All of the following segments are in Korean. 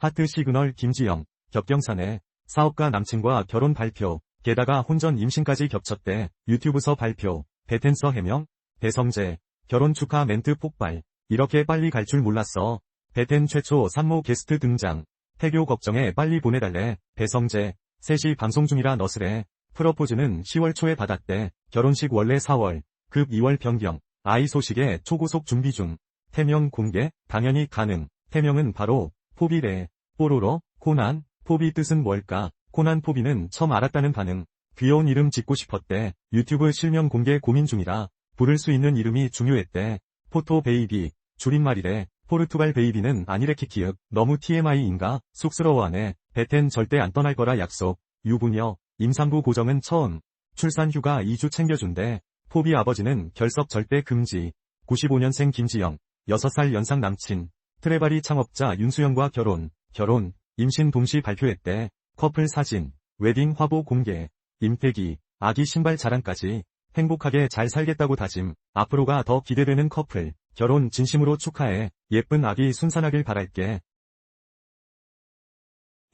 하트 시그널 김지영, 겹경사내, 사업가 남친과 결혼 발표, 게다가 혼전 임신까지 겹쳤대, 유튜브서 발표, 배텐서 해명, 배성재, 결혼 축하 멘트 폭발, 이렇게 빨리 갈 줄 몰랐어. 배텐 최초 산모 게스트 등장, 태교 걱정에 빨리 보내달래, 배성재, 셋이 방송 중이라 너스래, 프러포즈는 10월 초에 받았대, 결혼식 원래 4월, 급 2월 변경, 아이 소식에 초고속 준비 중, 태명 공개, 당연히 가능, 태명은 바로, 포비래, 뽀로로, 코난, 포비 뜻은 뭘까, 코난 포비는 처음 알았다는 반응, 귀여운 이름 짓고 싶었대, 유튜브 실명 공개 고민 중이라, 부를 수 있는 이름이 중요했대, 포토 베이비, 줄임말이래, 포르투갈 베이비는 아니래 키키윽, 너무 TMI인가, 쑥스러워하네, 베텐 절대 안 떠날 거라 약속, 유부녀, 임산부 고정은 처음, 출산 휴가 2주 챙겨준대, 포비 아버지는 결석 절대 금지, 95년생 김지영, 6살 연상 남친, 트레바리 창업자 윤수영과 결혼, 결혼, 임신 동시 발표했대, 커플 사진, 웨딩 화보 공개, 임태기, 아기 신발 자랑까지, 행복하게 잘 살겠다고 다짐, 앞으로가 더 기대되는 커플, 결혼 진심으로 축하해, 예쁜 아기 순산하길 바랄게.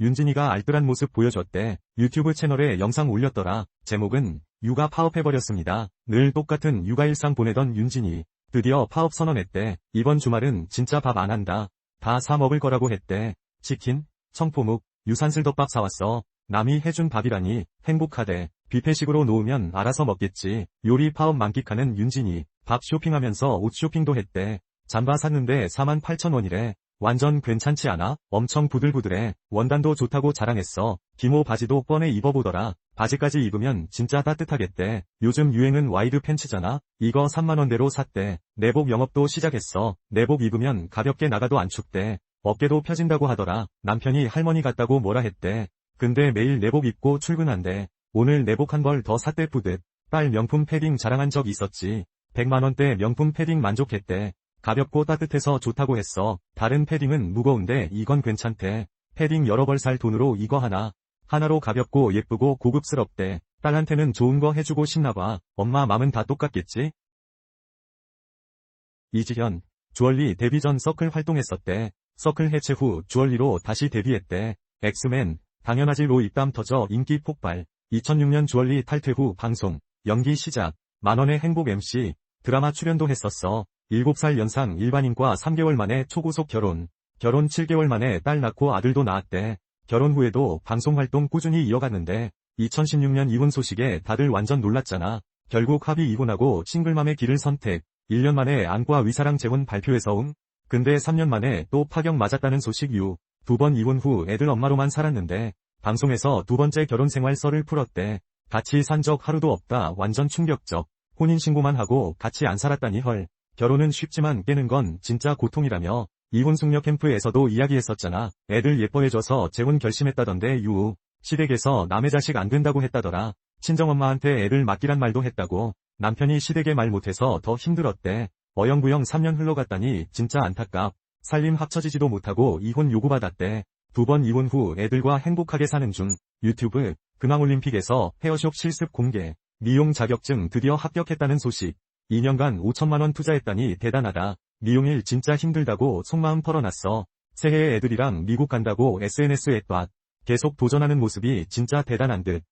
윤진이가 알뜰한 모습 보여줬대, 유튜브 채널에 영상 올렸더라, 제목은, 육아 파업해버렸습니다. 늘 똑같은 육아 일상 보내던 윤진이, 드디어 파업 선언했대. 이번 주말은 진짜 밥 안 한다. 다 사 먹을 거라고 했대. 치킨, 청포묵, 유산슬덮밥 사왔어. 남이 해준 밥이라니 행복하대. 뷔페식으로 놓으면 알아서 먹겠지. 요리 파업 만끽하는 윤진이 밥 쇼핑하면서 옷 쇼핑도 했대. 잠바 샀는데 48,000원이래. 완전 괜찮지 않아? 엄청 부들부들해. 원단도 좋다고 자랑했어. 기모 바지도 뻔해 입어보더라. 바지까지 입으면 진짜 따뜻하겠대. 요즘 유행은 와이드 팬츠잖아. 이거 3만원대로 샀대. 내복 영업도 시작했어. 내복 입으면 가볍게 나가도 안 춥대. 어깨도 펴진다고 하더라. 남편이 할머니 같다고 뭐라 했대. 근데 매일 내복 입고 출근한대. 오늘 내복 한 벌 더 샀대 뿌듯. 딸 명품 패딩 자랑한 적 있었지. 100만원대 명품 패딩 만족했대. 가볍고 따뜻해서 좋다고 했어. 다른 패딩은 무거운데 이건 괜찮대. 패딩 여러 벌 살 돈으로 이거 하나. 하나로 가볍고 예쁘고 고급스럽대. 딸한테는 좋은 거 해주고 싶나봐. 엄마 맘은 다 똑같겠지? 이지현, 주얼리 데뷔 전 서클 활동했었대. 서클 해체 후 주얼리로 다시 데뷔했대. 엑스맨, 당연하지 로 입담 터져 인기 폭발. 2006년 주얼리 탈퇴 후 방송, 연기 시작, 만원의 행복 MC, 드라마 출연도 했었어. 7살 연상 일반인과 3개월 만에 초고속 결혼. 결혼 7개월 만에 딸 낳고 아들도 낳았대. 결혼 후에도 방송 활동 꾸준히 이어갔는데 2016년 이혼 소식에 다들 완전 놀랐잖아. 결국 합의 이혼하고 싱글맘의 길을 선택. 1년 만에 안과 위사랑 재혼 발표해서 응? 근데 3년 만에 또 파격 맞았다는 소식 이후 두 번 이혼 후 애들 엄마로만 살았는데 방송에서 두 번째 결혼 생활 썰을 풀었대. 같이 산 적 하루도 없다 완전 충격적. 혼인신고만 하고 같이 안 살았다니 헐. 결혼은 쉽지만 깨는 건 진짜 고통이라며 이혼 숙녀 캠프에서도 이야기했었잖아. 애들 예뻐해줘서 재혼 결심했다던데 유우. 시댁에서 남의 자식 안 된다고 했다더라. 친정엄마한테 애를 맡기란 말도 했다고. 남편이 시댁에 말 못해서 더 힘들었대. 어영부영 3년 흘러갔다니 진짜 안타깝. 살림 합쳐지지도 못하고 이혼 요구받았대. 두 번 이혼 후 애들과 행복하게 사는 중. 유튜브 근황올림픽에서 헤어숍 실습 공개. 미용 자격증 드디어 합격했다는 소식. 2년간 5천만원 투자했다니 대단하다. 미용일 진짜 힘들다고 속마음 털어놨어. 새해에 애들이랑 미국 간다고 SNS에 ጧ. 계속 도전하는 모습이 진짜 대단한 듯.